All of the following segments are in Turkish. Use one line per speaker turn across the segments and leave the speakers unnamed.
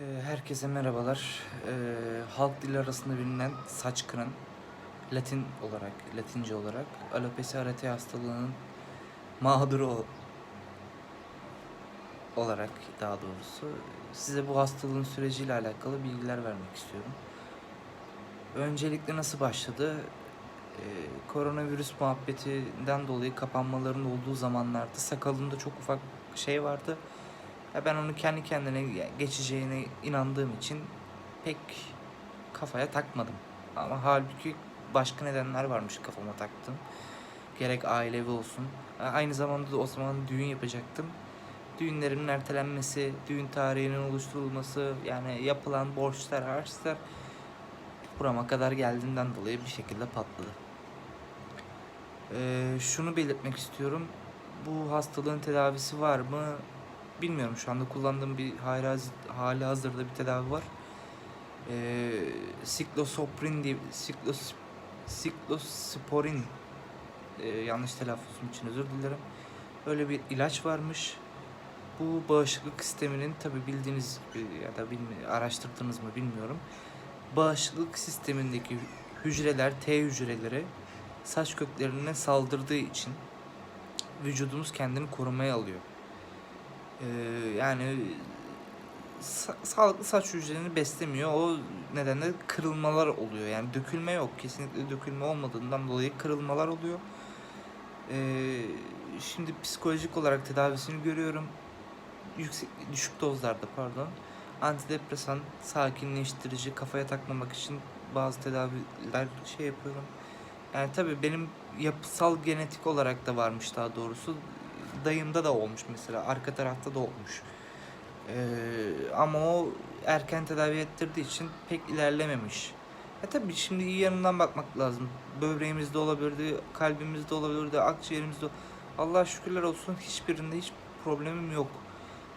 Ee, Herkese merhabalar. Ee, halk dili arasında bilinen saç kıran, Latin olarak, Latince olarak alopecia areata hastalığının mağduru olarak daha doğrusu size bu hastalığın süreciyle alakalı bilgiler vermek istiyorum. Öncelikle nasıl başladı? Ee, koronavirüs muhabbetinden dolayı kapanmaların olduğu zamanlarda sakalımda çok ufak şey vardı. Ya ben onu kendi kendine geçeceğine inandığım için pek kafaya takmadım. Ama halbuki başka nedenler varmış kafama taktım. Gerek ailevi olsun. Aynı zamanda da o zaman düğün yapacaktım. Düğünlerimin ertelenmesi, düğün tarihinin oluşturulması, yani yapılan borçlar, harçlar burama kadar geldiğinden dolayı bir şekilde patladı. Ee, şunu belirtmek istiyorum. Bu hastalığın tedavisi var mı? Bilmiyorum şu anda kullandığım bir hali, hazırda bir tedavi var. Ee, siklosoprin diye siklos, siklosporin ee, yanlış telaffuzum için özür dilerim. Öyle bir ilaç varmış. Bu bağışıklık sisteminin tabi bildiğiniz gibi ya da bilmi, araştırdınız mı bilmiyorum. Bağışıklık sistemindeki hücreler, T hücreleri saç köklerine saldırdığı için vücudumuz kendini korumaya alıyor. Ee, yani sa- sağlıklı saç hücrelerini beslemiyor. O nedenle kırılmalar oluyor. Yani dökülme yok. Kesinlikle dökülme olmadığından dolayı kırılmalar oluyor. Ee, şimdi psikolojik olarak tedavisini görüyorum. Yüksek, düşük dozlarda pardon. Antidepresan, sakinleştirici, kafaya takmamak için bazı tedaviler şey yapıyorum. Yani tabii benim yapısal genetik olarak da varmış daha doğrusu. Dayımda da olmuş mesela. Arka tarafta da olmuş. Ee, ama o erken tedavi ettirdiği için pek ilerlememiş. E tabii şimdi iyi yanından bakmak lazım. Böbreğimizde olabilirdi, kalbimizde olabilirdi, akciğerimizde. Allah şükürler olsun hiçbirinde hiç problemim yok.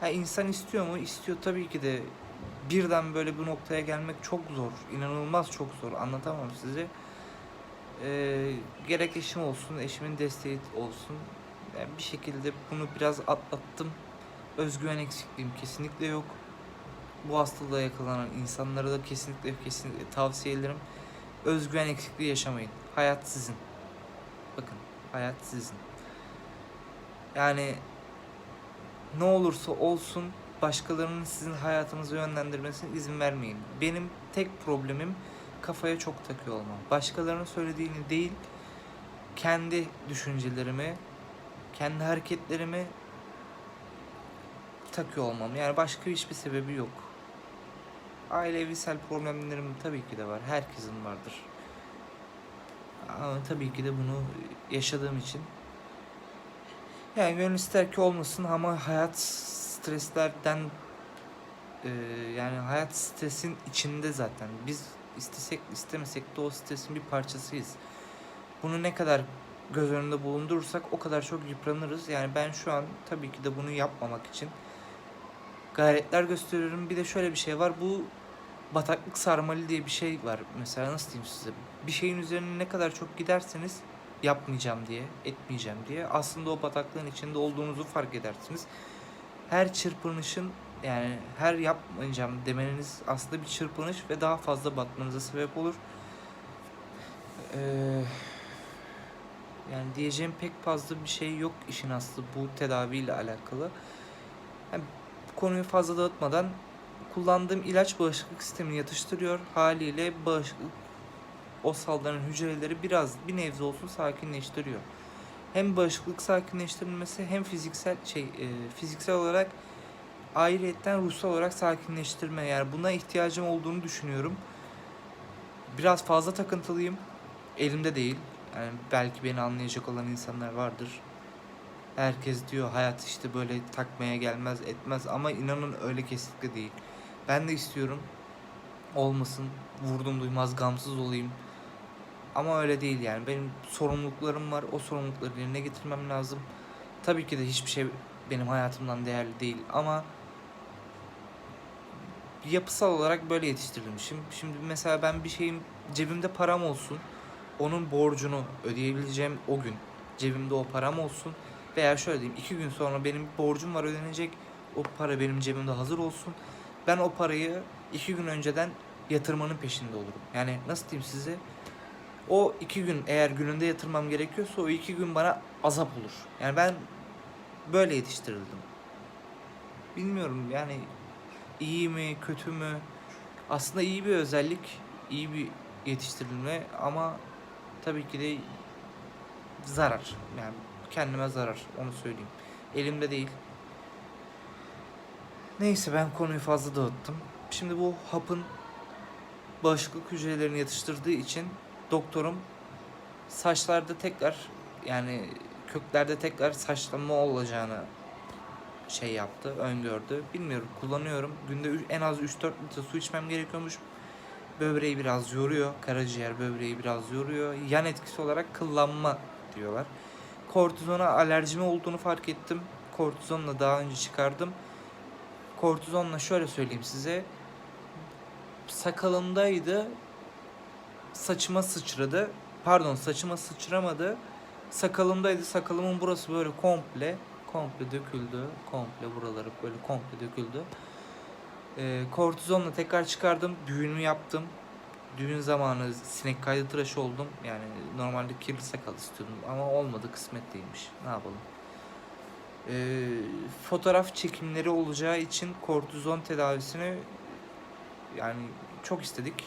Ha insan istiyor mu? İstiyor tabii ki de. Birden böyle bu noktaya gelmek çok zor. İnanılmaz çok zor. Anlatamam size. Ee, gerek eşim olsun, eşimin desteği olsun. Yani bir şekilde bunu biraz atlattım. Özgüven eksikliğim kesinlikle yok. Bu hastalığa yakalanan insanlara da kesinlikle kesinlikle tavsiye ederim. Özgüven eksikliği yaşamayın. Hayat sizin. Bakın, hayat sizin. Yani ne olursa olsun başkalarının sizin hayatınızı yönlendirmesine izin vermeyin. Benim tek problemim kafaya çok takıyor olmam. Başkalarının söylediğini değil, kendi düşüncelerimi, kendi hareketlerimi takıyor olmam. Yani başka hiçbir sebebi yok. Ailevisel problemlerim tabii ki de var. Herkesin vardır. Ama tabii ki de bunu yaşadığım için yani gönül ister ki olmasın ama hayat streslerden e, yani hayat stresin içinde zaten. Biz istesek istemesek de o stresin bir parçasıyız. Bunu ne kadar göz önünde bulundurursak o kadar çok yıpranırız. Yani ben şu an tabii ki de bunu yapmamak için gayretler gösteriyorum. Bir de şöyle bir şey var. Bu bataklık sarmalı diye bir şey var. Mesela nasıl diyeyim size? Bir şeyin üzerine ne kadar çok giderseniz yapmayacağım diye, etmeyeceğim diye aslında o bataklığın içinde olduğunuzu fark edersiniz. Her çırpınışın yani her yapmayacağım demeniz aslında bir çırpınış ve daha fazla batmanıza sebep olur. Ee, yani diyeceğim pek fazla bir şey yok işin aslı bu tedaviyle alakalı. Yani konuyu fazla dağıtmadan kullandığım ilaç bağışıklık sistemini yatıştırıyor. Haliyle bağışıklık o saldıran hücreleri biraz bir nebze olsun sakinleştiriyor. Hem bağışıklık sakinleştirilmesi hem fiziksel şey e, fiziksel olarak ayrıyetten ruhsal olarak sakinleştirme yani buna ihtiyacım olduğunu düşünüyorum. Biraz fazla takıntılıyım. Elimde değil. Yani belki beni anlayacak olan insanlar vardır. Herkes diyor hayat işte böyle takmaya gelmez etmez ama inanın öyle kesinlikle değil. Ben de istiyorum olmasın vurdum duymaz gamsız olayım. Ama öyle değil yani benim sorumluluklarım var o sorumlulukları yerine getirmem lazım. Tabii ki de hiçbir şey benim hayatımdan değerli değil ama yapısal olarak böyle yetiştirilmişim. Şimdi mesela ben bir şeyim cebimde param olsun. Onun borcunu ödeyebileceğim o gün cebimde o param olsun. Veya şöyle diyeyim iki gün sonra benim borcum var ödenecek. O para benim cebimde hazır olsun. ben o parayı iki gün önceden yatırmanın peşinde olurum. Yani nasıl diyeyim size? O iki gün eğer gününde yatırmam gerekiyorsa o iki gün bana azap olur. Yani ben böyle yetiştirildim. Bilmiyorum yani iyi mi kötü mü? Aslında iyi bir özellik, iyi bir yetiştirilme ama tabii ki de zarar. Yani kendime zarar onu söyleyeyim. Elimde değil. Neyse ben konuyu fazla dağıttım. Şimdi bu hapın bağışıklık hücrelerini yatıştırdığı için doktorum saçlarda tekrar yani köklerde tekrar saçlanma olacağını şey yaptı, öngördü. Bilmiyorum kullanıyorum. Günde en az 3-4 litre su içmem gerekiyormuş. Böbreği biraz yoruyor. Karaciğer böbreği biraz yoruyor. Yan etkisi olarak kıllanma diyorlar. Kortizona alerjimi olduğunu fark ettim. Kortizonla daha önce çıkardım. Kortizonla şöyle söyleyeyim size. Sakalımdaydı. Saçıma sıçradı. Pardon saçıma sıçramadı. Sakalımdaydı. Sakalımın burası böyle komple komple döküldü. Komple buraları böyle komple döküldü. Ee, kortizonla tekrar çıkardım. Düğünümü yaptım. Düğün zamanı sinek kaydı tıraşı oldum. Yani normalde kirli sakal istiyordum ama olmadı kısmet değilmiş. Ne yapalım? Ee, fotoğraf çekimleri olacağı için kortizon tedavisini yani çok istedik.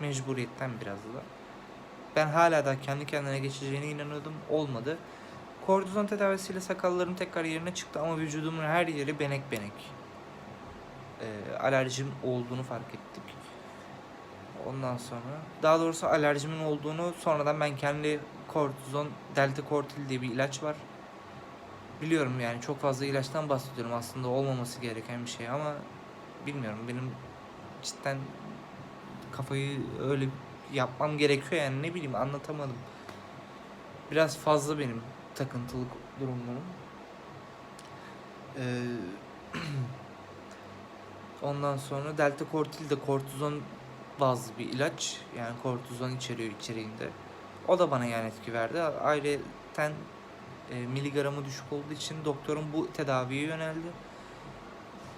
Mecburiyetten biraz da. Ben hala da kendi kendine geçeceğine inanıyordum. Olmadı. Kortizon tedavisiyle sakallarım tekrar yerine çıktı ama vücudumun her yeri benek benek. Ee, alerjim olduğunu fark ettik. Ondan sonra daha doğrusu alerjimin olduğunu sonradan ben kendi kortizon delta kortil diye bir ilaç var. Biliyorum yani çok fazla ilaçtan bahsediyorum aslında olmaması gereken bir şey ama bilmiyorum benim cidden kafayı öyle yapmam gerekiyor yani ne bileyim anlatamadım. Biraz fazla benim takıntılık durumlarım. Ee, ondan sonra delta kortil de kortizon bazlı bir ilaç. Yani kortizon içeriyor içeriğinde. O da bana yan etki verdi. Ayrıca e, miligramı düşük olduğu için doktorum bu tedaviye yöneldi.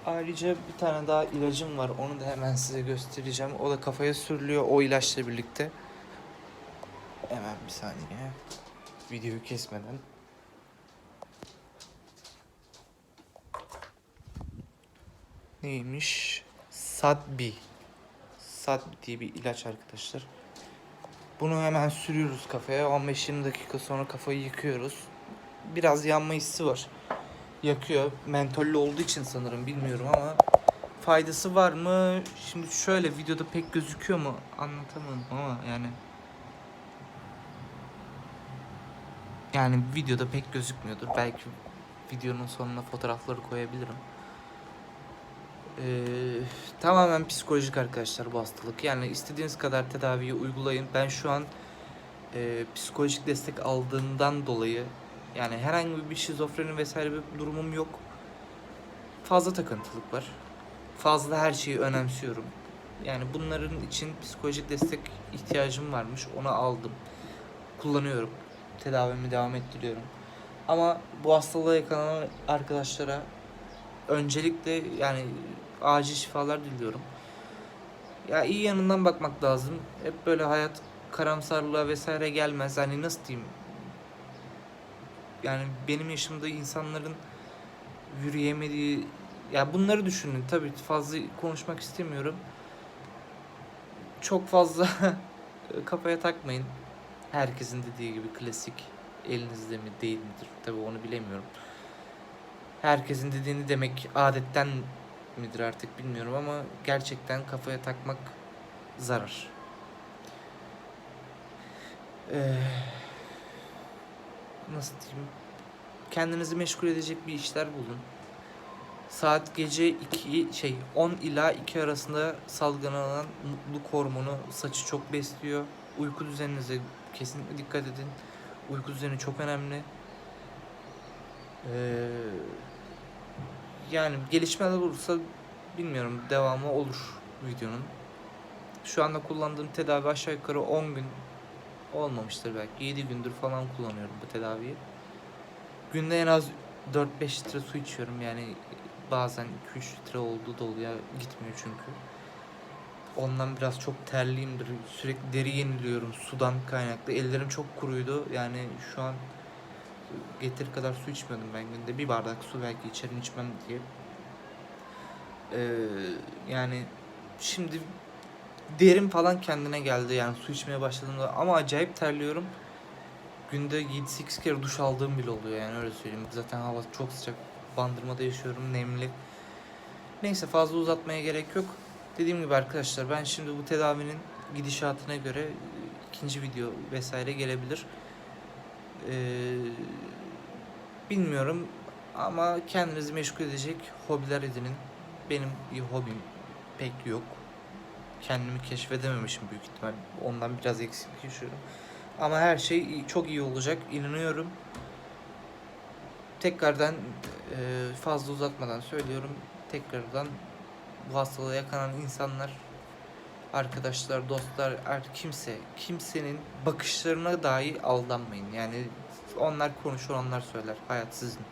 Ayrıca bir tane daha ilacım var. Onu da hemen size göstereceğim. O da kafaya sürülüyor o ilaçla birlikte. Hemen bir saniye. Videoyu kesmeden. Neymiş? Sadbi. Sadbi diye bir ilaç arkadaşlar. Bunu hemen sürüyoruz kafaya. 15-20 dakika sonra kafayı yıkıyoruz. Biraz yanma hissi var. Yakıyor. Mentollü olduğu için sanırım bilmiyorum ama faydası var mı? Şimdi şöyle videoda pek gözüküyor mu? Anlatamadım ama yani yani videoda pek gözükmüyordur. Belki videonun sonuna fotoğrafları koyabilirim. Ee, tamamen psikolojik arkadaşlar bu hastalık. Yani istediğiniz kadar tedaviyi uygulayın. Ben şu an e, psikolojik destek aldığından dolayı yani herhangi bir şizofreni vesaire bir durumum yok. Fazla takıntılık var. Fazla her şeyi önemsiyorum. Yani bunların için psikolojik destek ihtiyacım varmış. Onu aldım. Kullanıyorum. Tedavimi devam ettiriyorum. Ama bu hastalığa yakalanan arkadaşlara öncelikle yani acil şifalar diliyorum. Ya iyi yanından bakmak lazım. Hep böyle hayat karamsarlığa vesaire gelmez. Hani nasıl diyeyim? Yani benim yaşımda insanların yürüyemediği ya bunları düşünün. Tabii fazla konuşmak istemiyorum. Çok fazla kafaya takmayın. Herkesin dediği gibi klasik elinizde mi değil midir? Tabii onu bilemiyorum. Herkesin dediğini demek adetten midir artık bilmiyorum ama gerçekten kafaya takmak zarar. Ee, nasıl diyeyim? Kendinizi meşgul edecek bir işler bulun. Saat gece 2 şey 10 ila 2 arasında salgılanan mutluluk hormonu saçı çok besliyor. Uyku düzeninize kesinlikle dikkat edin. Uyku düzeni çok önemli. Ee, yani gelişmeler olursa bilmiyorum devamı olur videonun. Şu anda kullandığım tedavi aşağı yukarı 10 gün olmamıştır belki 7 gündür falan kullanıyorum bu tedaviyi. Günde en az 4-5 litre su içiyorum yani bazen 2-3 litre olduğu da oluyor. Gitmiyor çünkü. Ondan biraz çok terliyimdir. Sürekli deri yeniliyorum sudan kaynaklı. Ellerim çok kuruydu. Yani şu an getir kadar su içmiyordum ben günde. Bir bardak su belki içerim içmem diye. Ee, yani şimdi derim falan kendine geldi yani su içmeye başladığımda ama acayip terliyorum. Günde 7-8 kere duş aldığım bile oluyor yani öyle söyleyeyim. Zaten hava çok sıcak. Bandırmada yaşıyorum nemli. Neyse fazla uzatmaya gerek yok. Dediğim gibi arkadaşlar ben şimdi bu tedavinin gidişatına göre ikinci video vesaire gelebilir. Ee, bilmiyorum ama kendinizi meşgul edecek hobiler edinin. Benim bir hobim pek yok. Kendimi keşfedememişim büyük ihtimal. Ondan biraz eksik yaşıyorum. Ama her şey çok iyi olacak. inanıyorum. Tekrardan e, fazla uzatmadan söylüyorum. Tekrardan bu hastalığa yakalan insanlar, arkadaşlar, dostlar, her kimse, kimsenin bakışlarına dahi aldanmayın. Yani onlar konuşur, onlar söyler. Hayat sizin.